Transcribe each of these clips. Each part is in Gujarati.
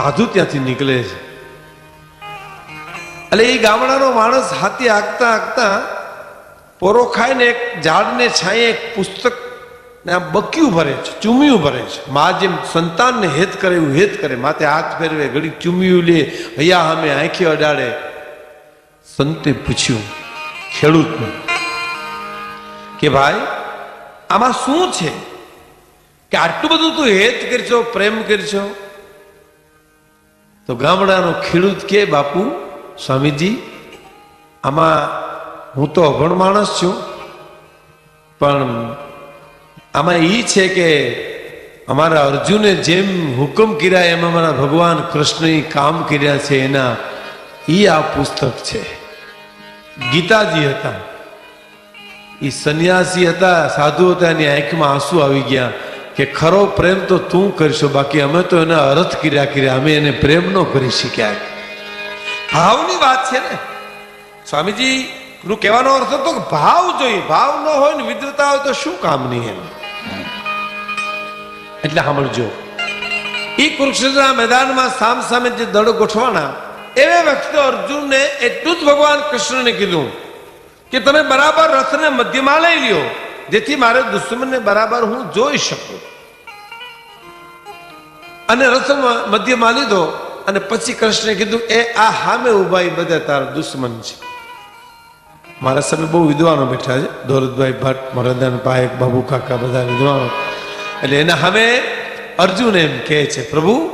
સાધુ ત્યાંથી નીકળે છે. એટલે એ ગામડાનો માણસ હાથી આગતા આગતા પોરો ખાઈને એક ઝાડને છાંયે એક પુસ્તક ને આમ બક્યું ભરે છે, ચૂમિયું ભરે છે. મા જેમ સંતાનને હેત કરે એવું હેત કરે, માથે હાથ ફેરવે, ઘડી ચૂમિયું લે, હૈયા અમે આંખી અડાડે. સંતે પૂછ્યું ખેડૂતને કે ભાઈ, આમાં શું છે? કે આટલું બધું તું હેત કરશો, પ્રેમ કરશો? તો ગામડાનો ખેડૂત કે બાપુ, સ્વામીજી, આમાં હું તો અભણ માણસ છું, પણ આમાં એ છે કે અમારા અર્જુને જેમ હુકમ કર્યા એમ અમારા ભગવાન કૃષ્ણએ કામ કર્યા છે એના એ આ પુસ્તક છે. ગીતાજી હતા. એ સંન્યાસી હતા સાધુ હતા, એની આંખમાં આંસુ આવી ગયા. કે ખરો પ્રેમ તો તું કરીશું, બાકી અમે તો એને અર્થ કર્યા કર્યા, અમે એને પ્રેમ ન કરી શક્યા. ભાવની વાત છે ને. સ્વામીજી નું કહેવાનો અર્થ હતો કે ભાવ જોઈએ, ભાવ ન હોય ને વિદ્રતા હોય તો શું કામની એમ? એટલે સાંભળજો. એ કુરુક્ષેત્રના મેદાનમાં સામ સામે જે દળ ગોઠવાના, એવે વખતે અર્જુનને એટલું જ ભગવાન કૃષ્ણને કીધું કે તમે બરાબર રથને મધ્યમાં લઈ લ્યો, જેથી મારે દુશ્મનને બરાબર હું જોઈ શકું. અને રથમાં મધ્યમાં લીધો અને પછી કૃષ્ણે કીધું, એ આ હામે ઊભા બધા તારા દુશ્મન છે. મારા સામે બહુ વિદ્વાનો બેઠા છે. દોરદભાઈ ભટ્ટ મરદાન પાયક, બાબુ કાકા બધા વિદ્વાનો. એટલે એના સામે અર્જુન એમ કહે છે, પ્રભુ,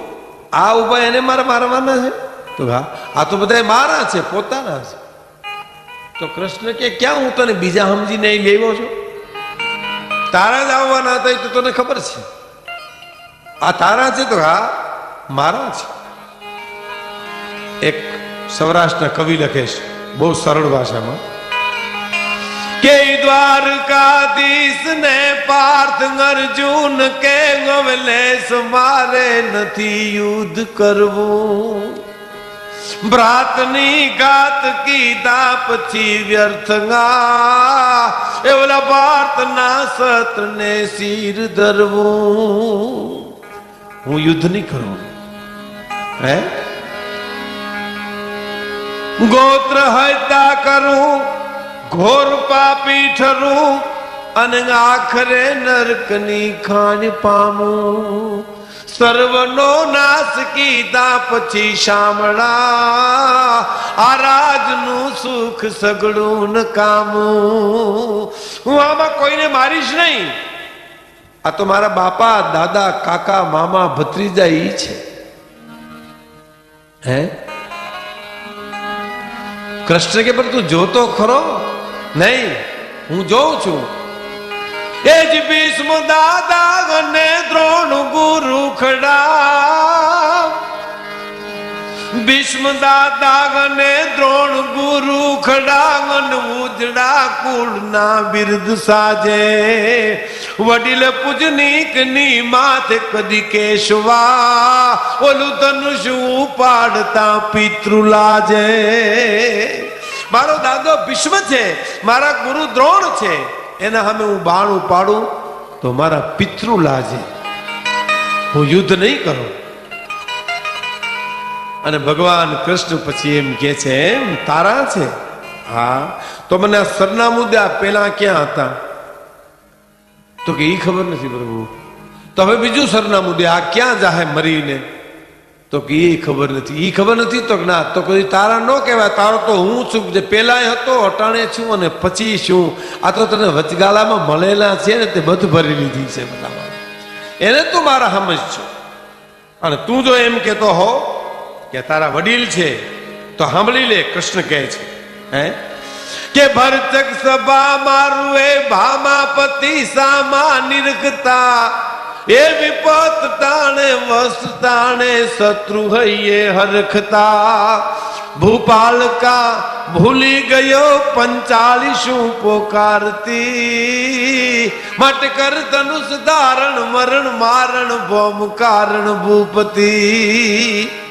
આ ઊભા એને મારે મારવાના છે? તો હા. આ તો બધા મારા છે, પોતાના છે. તો કૃષ્ણ કે, ક્યાં હું તને બીજા સમજીને લેવો છું? તારા જ આવવાના હતા એ તો તને ખબર છે. આ તારા છે તો હા મારા છે. એક સૌરાષ્ટ્રના કવિ લખે છે બહુ સરળ ભાષામાં, કે દ્વારકાધીશ ને પાર્થ અર્જુન કે ગવલેશ મારે નથી યુદ્ધ કરવું? ભ્રાતની ઘાત કીધા પછી વ્યર્થ એવલા ભારતના સત્રને શિર ધરવું. હું યુદ્ધ નહીં કરું. હે? ગોત્ર હત્યા કરું, ઘોર પાપી ઠરું, અને આખરે નરકની ખાણ પામું. સર્વનો નાશ કીધા પછી શામળા આ રાજનું સુખ સગડું ન કામું. હું આમાં કોઈને મારીશ નહીં. આ તો મારા બાપા, દાદા, કાકા, મામા, ભત્રીજા ઈ છે. હે? કૃષ્ણ કે, પણ તું જોતો ખરો? નહીં, હું જોઉં છું. એ જ ભીષ્મ દાદા અને દ્રોણ ગુરુ ખડા. ભીષ્મ દાદા અને દ્રોણ ગુરુ ખડાંગન ઉજડા કુળના બિરદ સાજે. વડીલ પૂજનીકની માથે કદી કેશવા, ઓલું ધનુષ ઉપાડતા પિતૃ લાજે. મારો દાદો ભીષ્મ છે, મારા ગુરુ દ્રોણ છે, એના સામે હું બાણ ઉપાડું તો મારા પિતૃ લાજે. હું યુદ્ધ નહીં કરું. અને ભગવાન કૃષ્ણ પછી એમ કે છે, એમ, તારા છે? હા. તો મને સરનામું દે પેલા ક્યાં હતા? તો કે એ ખબર નથી પ્રભુ. તો હવે બીજું સરનામું દે, આ ક્યાં જાહે મરીને? તો કે એ ખબર નથી. એ ખબર નથી તો ના, તો કોઈ તારા ન કહેવાય. તારો તો હું છું જે પહેલાંય હતો, અટાણે છું અને પછી શું આ તો તને વચગાલામાં મળેલા છે ને, તે બધું ભરી લીધી છે બધામાં. એને તું મારા સમજ છો. અને તું જો એમ કહેતો હો કે તારા વડીલ છે, તો સાંભળી લે કૃષ્ણ કહે છે, હે? કે ભરચક સભા મારું એ ભામાપતિ સામા નિરખતા, એ વિપત તાણે વસ તાણે શત્રુ હૈયે હરખતા. ભૂપાલકા ભૂલી ગયો પંચાલીસું પોકારતી મટ કર ધારણ, મરણ, મારણ, ભોમ કારણ ભૂપતિ.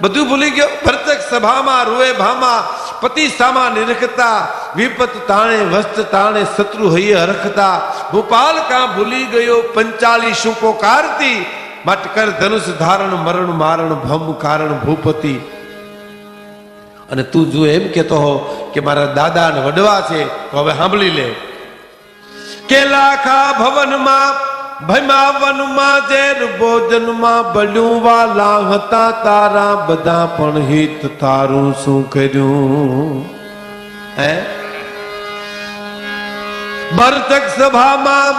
બધું ભૂલી ગયો. ભરતક સભામાં રૂએ ભામાં પતિ સામા નિરખતા વિપત તાણે, વસ્ત તાણે, શત્રુ હૈયે હરખતા. ભોપાલ કા ભૂલી ગયો? પંચાલી શુકો કારતી. મટકર ધનુષ ધારણ, મરણ મારણ, ભમ કારણ ભૂપતિ. અને તું જો એમ કેતો હો કે મારા દાદા ને વડવા છે, તો હવે સાંભળી લે. કે લાખા ભવનમાં ભયમાં વનમાં ઝેર ભોજનમાં બળ્યું વાલા હતા તારા બધા પણ હિત તારું શું કર્યું? હે? ભરતક સભામાં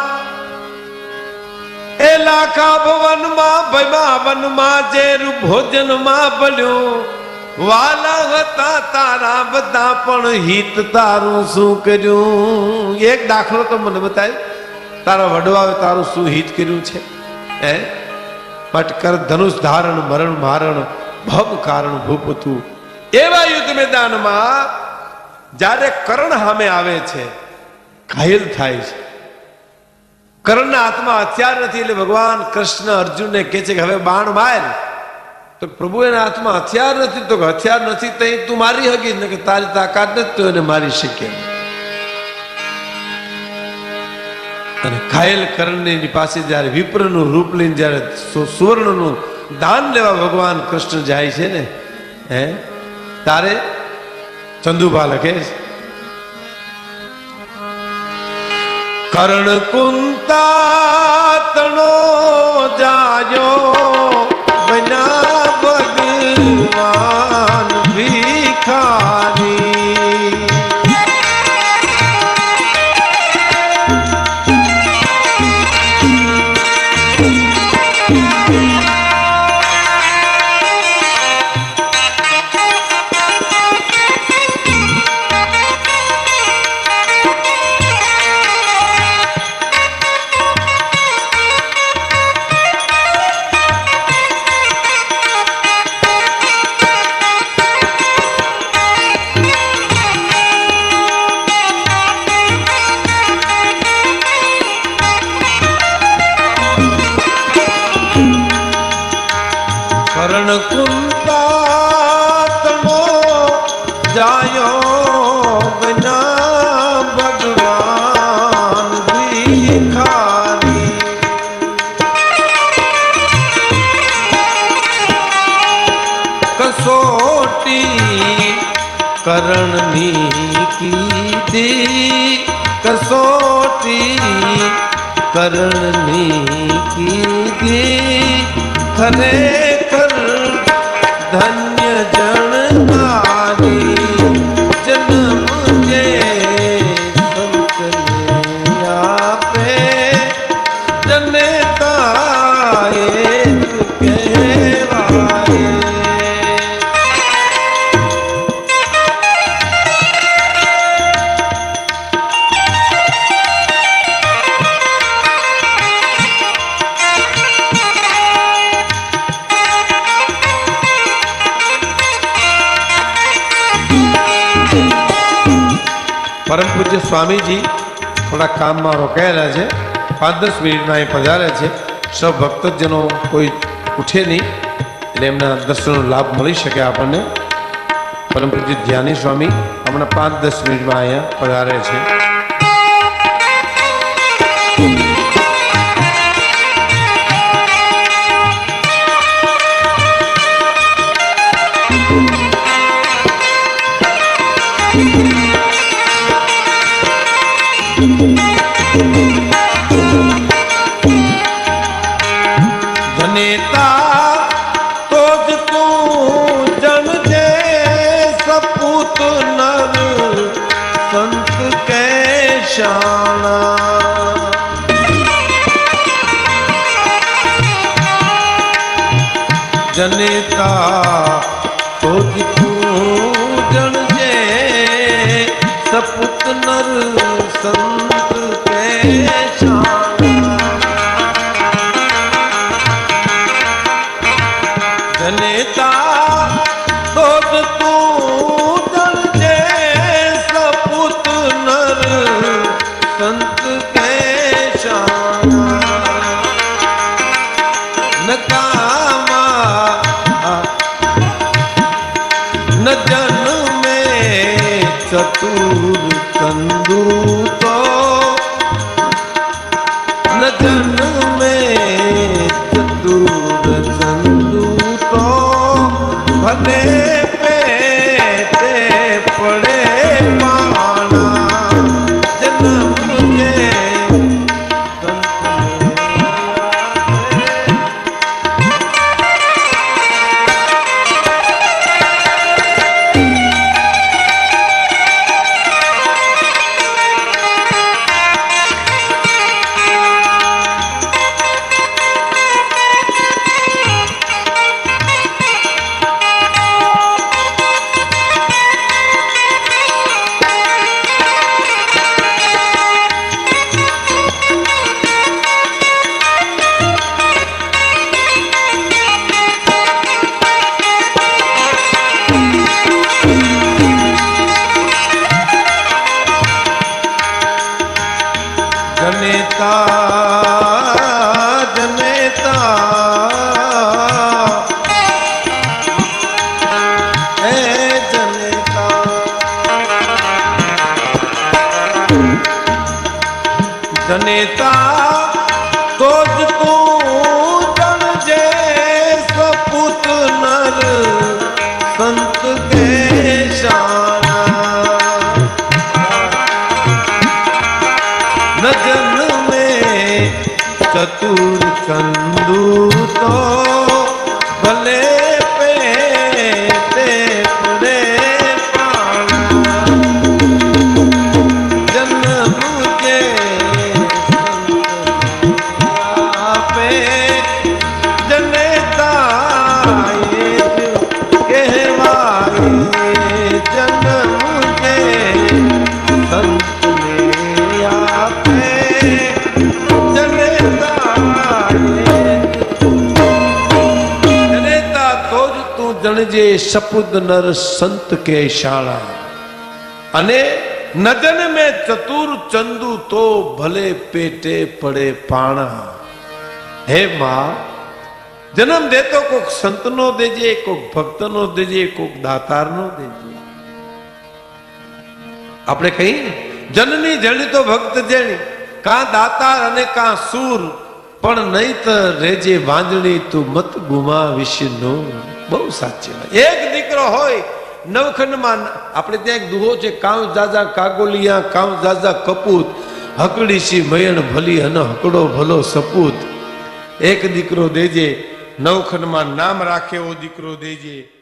એ લાખા ભવનમાં ભમાવનમાં ઝેર ભોજનમાં બળ્યું વાલા હતા તારા બધા પણ હિત તારું શું કર્યું? એક દાખલો તો મને બતાય. તારા વડવાએ તારું શું હિત કર્યું છે? હે? પટકર ધનુષ ધારણ, મરણ, મારણ, ભવ કારણ ભૂપતું. એવા યુદ્ધ મેદાનમાં જ્યારે કર્ણ સામે આવે છે, ઘાયલ થાય છે. કર્ણના હાથમાં હથિયાર નથી એટલે ભગવાન કૃષ્ણ અર્જુનને કહે છે કે હવે બાણ માર. તો પ્રભુ એના હાથમાં હથિયાર નથી, તો હથિયાર નથી તો તું મારી હકી ને કે તારી તાકાત નથી, તો એને મારી શકે. અને ઘાયલ કર્ણની પાસે જ્યારે વિપ્રનું રૂપ લઈને જ્યારે સુવર્ણનું દાન લેવા ભગવાન કૃષ્ણ જાય છે ને, હે? તારે ચંદુભા લખે કર્ણ કુંતા તણો જાયો બના કરણ કુંતા તમો જાયો બના ભગવાન ભિખારી. કસોટી કરણની કીધી કસોટી કરણની કીધી ખરેખર પરમ પૂજ્ય સ્વામીજી થોડા કામમાં રોકાયેલા છે. પાંચ દસ મિનિટમાં અહીં પધારે છે. સૌ ભક્તજનો કોઈ ઉઠે નહીં. એટલે એમના દર્શનનો લાભ મળી શકે આપણને. પરમ પૂજ્ય ધ્યાની સ્વામી હમણાં પાંચ દસ મિનિટમાં અહીંયા પધારે છે. જણજે સપુદ નર સંત કે શાળા. અને નજન મેં ચતુર ચંદુ તો ભલે પેટે પડે પાણા. હે માં, જન્મ દેતો કોક સંતનો દેજે, કોક ભક્તનો દેજે, કોક દાતારનો દેજે. આપણે કહીએ જનની જણી તો ભક્ત જણી, કાં દાતાર અને કાં સૂર પણ નહીં તો રેજે વાંજણી તું મત ગુમા નો બહુ સાચી વાત. એક દીકરો હોય, નવખંડમાં આપણે ત્યાં એક દુહો છે કામ દાદા કાગોલિયા કામ દાદા કપૂત હકડી સી મયણ ભલી અને હકડો ભલો સપૂત. એક દીકરો દેજે, નવખંડમાં નામ રાખે એવો દીકરો દેજે.